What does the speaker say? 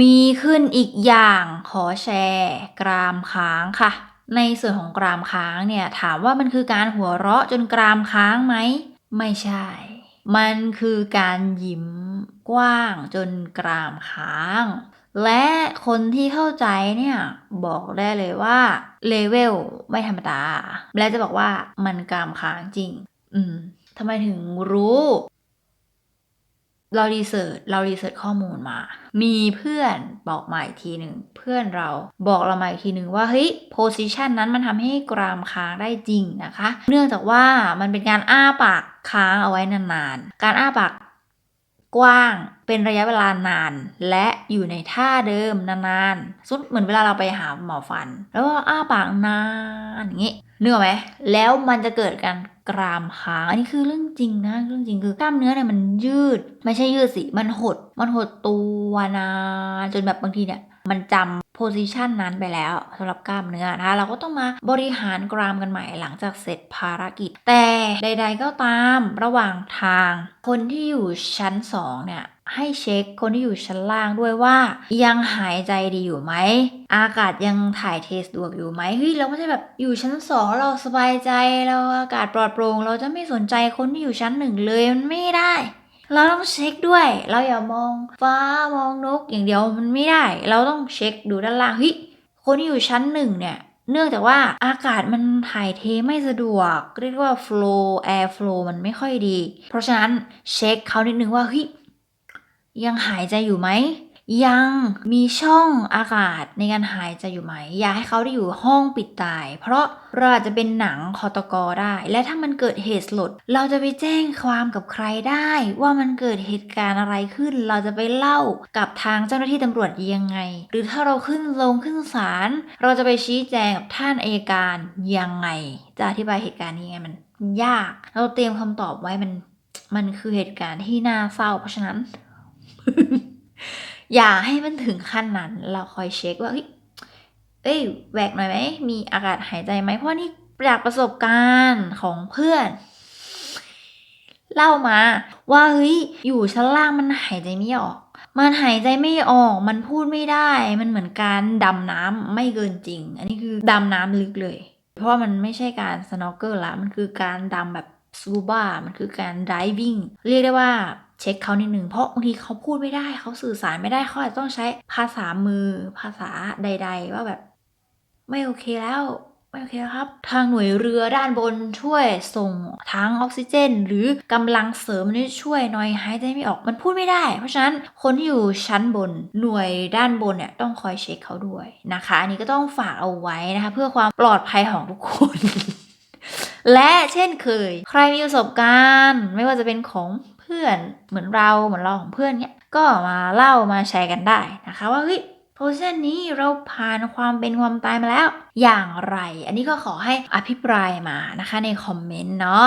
มีขึ้นอีกอย่างขอแชร์ กรามค้างค่ะ ในส่วนของกรามค้างเนี่ยถามว่ามันคือการหัวเราะจนกรามค้างไหม ไม่ใช่ มันคือการยิ้มกว้างจนกรามค้าง และคนที่เข้าใจเนี่ยบอกได้เลยว่าเลเวลไม่ธรรมดา และจะบอกว่ามันกรามค้างจริง อืมทำไมถึงรู้ เรารีเสิร์ชเรารีเสิร์ชข้อมูลมา มีเพื่อนบอกมาอีกทีหนึ่ง เพื่อนเราบอกเรามาอีกทีหนึ่งว่า เฮ้ยโพสิชันนั้นมันทำให้กรามค้างได้จริงนะคะ เนื่องจากว่ามันเป็นการอ้าปากค้างเอาไว้นานๆ การอ้าปากกว้างเป็นระยะเวลานาน และอยู่ในท่าเดิมนานๆสุดเหมือนเวลาเราไปหาหมอฟัน แล้วก็อ้าปากนานอย่างงี้เนื้อไหมแล้วมันจะเกิดการ กรามค้างอันนี้คือเรื่องจริงนะเรื่องจริงคือกล้ามเนื้อเนี่ยมันยืด ไม่ใช่ยืดสิ มันหด มันหดตัวนานจนแบบบางทีเนี่ย มันจำ โพซิชันนั้นไปแล้วสำหรับกล้ามเนื้อนะคะ เราก็ต้องมาบริหารกรามกันใหม่หลังจากเสร็จภารกิจ แต่ใด ๆ ก็ตามระหว่างทาง คนที่อยู่ชั้น 2 เนี่ยให้เช็คคนที่อยู่ชั้นล่างด้วยว่า ยังหายใจดีอยู่ไหม อากาศยังถ่ายเทสะดวกอยู่ไหมเฮ้ยเราไม่ใช่แบบอยู่ชั้นสองเราสบายใจเราอากาศปลอดโปร่งเราจะไม่สนใจคนที่อยู่ชั้นหนึ่งเลยมันไม่ได้ เราต้องเช็คด้วย เราอย่ามองฟ้ามองนกอย่างเดียวมันไม่ได้ เราต้องเช็คดูด้านล่างเฮ้ยคนที่อยู่ชั้นหนึ่งเนี่ย เนื่องจากว่าอากาศมันถ่ายเทไม่สะดวก เรียกว่า flow air flow มันไม่ค่อยดี เพราะฉะนั้นเช็คเขานิดนึงว่าเฮ้ยยังหายใจอยู่ไหม ยังมีช่องอากาศในการหายใจอยู่ไหม อยากให้เขาได้อยู่ห้องปิดตาย เพราะเราอาจจะเป็นหนังคอตกอได้ และถ้ามันเกิดเหตุสลด เราจะไปแจ้งความกับใครได้ ว่ามันเกิดเหตุการณ์อะไรขึ้น เราจะไปเล่ากับทางเจ้าหน้าที่ตำรวจยังไง หรือถ้าเราขึ้นลงขึ้นศาลเราจะไปชี้แจงกับท่านอัยการยังไง จะอธิบายเหตุการณ์นี้ไงมันยาก เราเตรียมคำตอบไว้มัน มันคือเหตุการณ์ที่น่าเศร้าเพราะฉะนั้น อย่าให้มันถึงขั้นนั้น เราคอยเช็คว่าเฮ้ยเอ้ยแหวกหน่อยไหมมีอากาศหายใจไหมเพราะนี่จากประสบการณ์ของเพื่อน เล่ามา ว่าเฮ้ยอยู่ชั้นล่างมันหายใจไม่ออก มันหายใจไม่ออก มันพูดไม่ได้ มันเหมือนการดำน้ำไม่เกินจริง อันนี้คือดำน้ำลึกเลย เพราะมันไม่ใช่การสโนว์เกิลละมันคือการดำแบบสกูบ้ามันคือการดิวิ่งเรียกได้ว่า เช็คเขานิดนึงเพราะบางทีเขาพูดไม่ได้เขาสื่อสารไม่ได้เขาอาจจะต้องใช้ภาษามือภาษาใด ๆ ว่าแบบ ไม่โอเคแล้วไม่โอเคแล้วครับ ทางหน่วยเรือด้านบนช่วยส่งทั้งออกซิเจน หรือกำลังเสริมนี่ช่วยหน่อยหายใจไม่ออกมันพูดไม่ได้ เพราะฉะนั้นคนที่อยู่ชั้นบนหน่วยด้านบนเนี่ยต้องคอยเช็คเขาด้วยนะคะ อันนี้ก็ต้องฝากเอาไว้นะคะ เพื่อความปลอดภัยของทุกคนและเช่นเคย ใครมีประสบการณ์ ไม่ว่าจะเป็นของ พื่อนเหมือนเราเหมือนเราของเพื่อนเนี้ยก็มาเล่ามาแชร์กันได้นะคะ ว่าเฮ้ยโพสต์นี้เราผ่านความเป็นความตายมาแล้ว อย่างไร อันนี้ก็ขอให้อภิปรายมานะคะในคอมเมนต์เนาะ